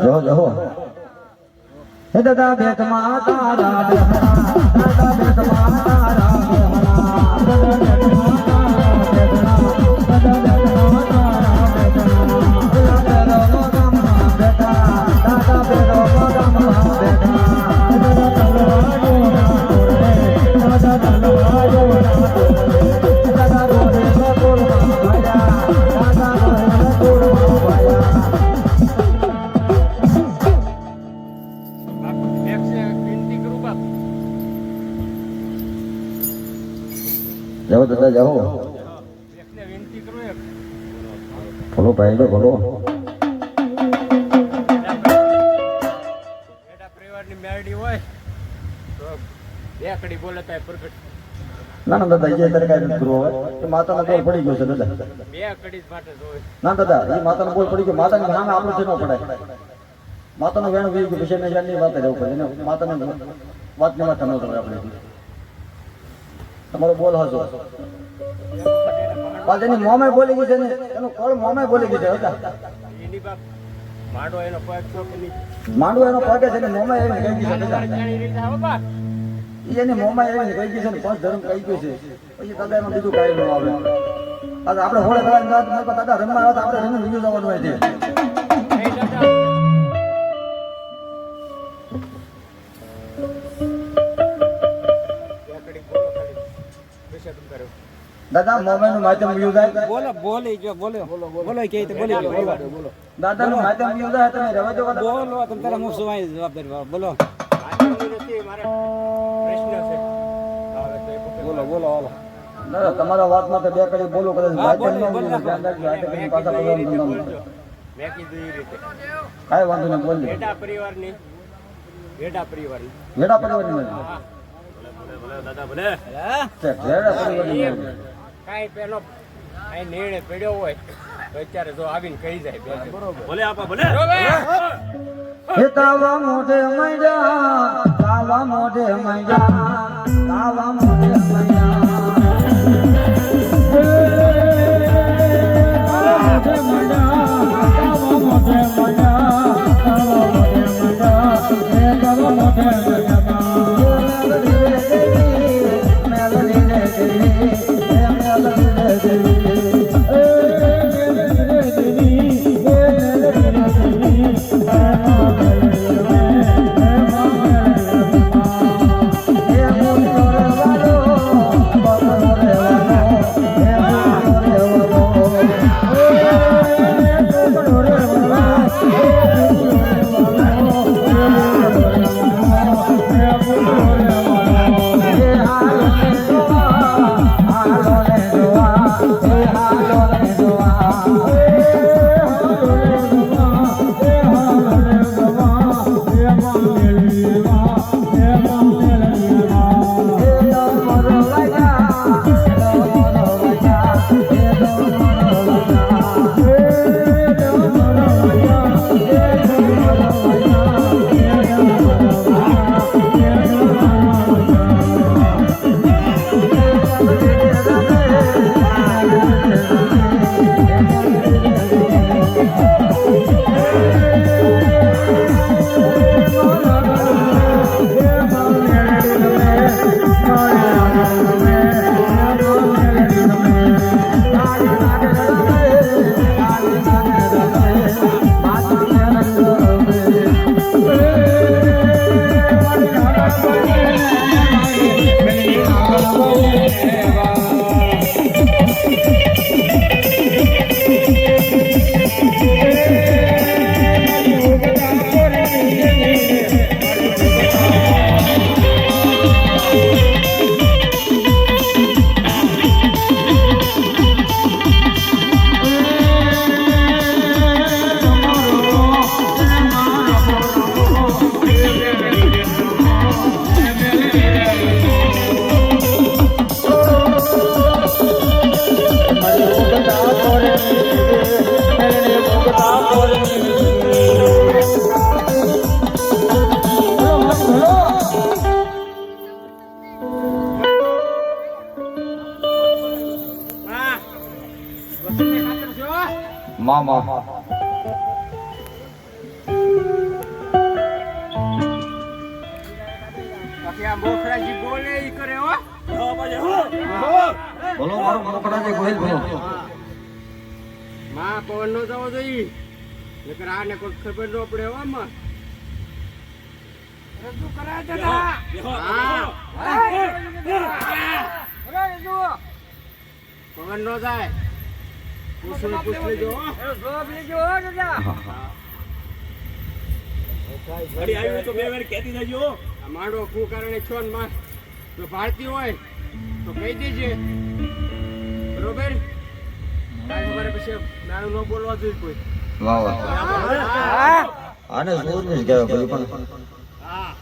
જો જો હે. દાદા બેટમાં તારા દાદા દાદા બેટમાં તારા દાદા બેટમાં તારા બોલે તો પ્રગટ ના ના દાદા જે અત્યારે કાંઈ નથી હવે. એ માતાનો બોલ પડી ગયો છે દાદા. બે કડી માટે જોવે. ના દાદા એ માતાનો બોલ પડી ગયો. માતાની સામે આપણું છે ન પડાય. માતાનો વેણ વી ગયો પછી એને જાણની વાત રહેવું પડે. એને માતાને વાતની વાત ન થવાય આપણે. તમારો બોલ હશો પાછ એની મોમે બોલી ગઈ છે ને એનું કળ મોમે બોલી ગઈ છે હતા એની બાપ માડો એનો પગ છે. કે એનો પગે છે ને મોમે એમ કહી ગઈ એની મોમાં એવી કહી ગઈ છે ને પાંચ ધર્મ કહી ગયું છે. પછી દાદા એમાં બીજું કાંઈ ન આવે. આ આપણે હોળે કલાક દાદા રમવા આવે તો આપણે રમીને બીજું જવાનું હોય છે. દાદા મોબાઈલનું માધ્યમ યુઝ થાય બોલો બોલી જો બોલો બોલો. કે તે બોલી જો બોલો. દાદા નું માધ્યમ યુઝ થાય તમે રવા જો. બોલો તમે તારા મુખ સુવાય જવાબદારી બોલો. મારે બોલો બોલો બોલો દાદા તમારા વાતમાં તો બે કડી બોલો કદાચ બોલો, બોલો. કાંઈ વાંધો નહીં બોલજો ભેડા પરિવારની. ભેડા પરિવારની. ઘેડા પરિવારની દાદા ભલે ઘેડા પરિવારની. કાંઈ પેલો કાંઈ નિર્ણય પડ્યો હોય તો અત્યારે જો આવીને કહી જાય બરોબર. ભલે આપા ભલે. હે. તાવા મોઢે મૈયા તાવા મોઢે મૈયા. Yeah. મામા. બોલે ઈ કરે હો. બોલો મારો મોકળાજી ગોહિલ બોલો. માં પવન નો જવો જોઈએ. નકર આને કોઈ ખબર ન પડે હો માં રજૂ કરાય દાદા પવન નો જાય. માંડવો કુ કારણે છો ને માં? જો ભારતી હોય તો કહી દેજે. બરોબર? કાંઈ પછી નાનું ન બોલવા જોઈએ કોઈ. વાહ વાહ. આને જોર નહીં કહેવાય ભાઈ પણ. હા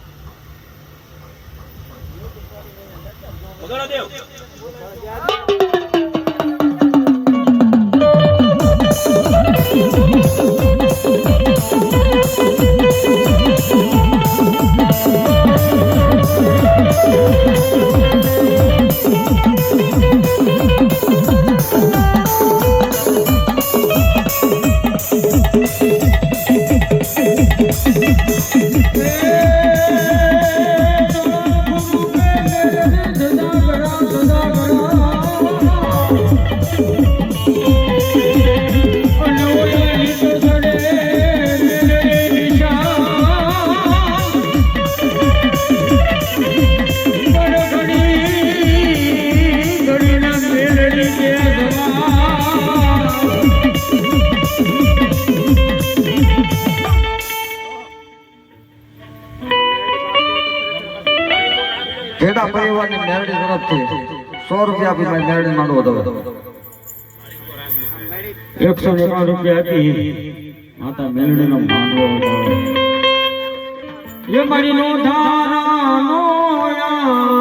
વગાડો દેવ. તરફથી સો રૂપિયા આપી, મારી મેરડી માંડવો તમે એકસો એકાવન રૂપિયા આપી. માતા મેરડીનો માંડવો એ મારી નો ધારાનો આધાર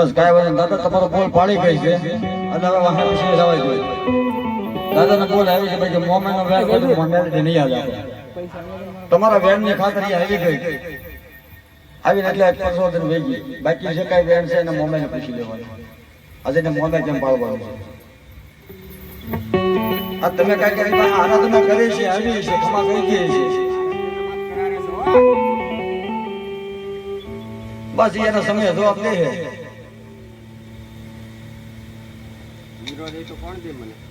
બસ કાંઈ વાંધો. દાદા તમારો બોલ પાડી ગઈ છે. અને હવે વાહન વિશે જવાય જોઈએ દાદાનો બોલ આવ્યો છે ભાઈ કે મોમેનો વેર બધું મોમેનથી નહીં આવે. તમારા વેણની ખાતરી આવી ગઈ. આવીને એટલે એક પરસોદન ગઈ બાકી જે કાંઈ વેણ છે એને મોમેને પૂછી લેવાનું. આજે એને મોમે કેમ પાડવાનું છે? આ તમે કાંઈ કાંઈ આરાધના કરી છે, આવી છે ખમા કરી ગઈ છે. બસ એનો સમય જવાબ દે છે. વિરોધ એ તો કોણ દે મને?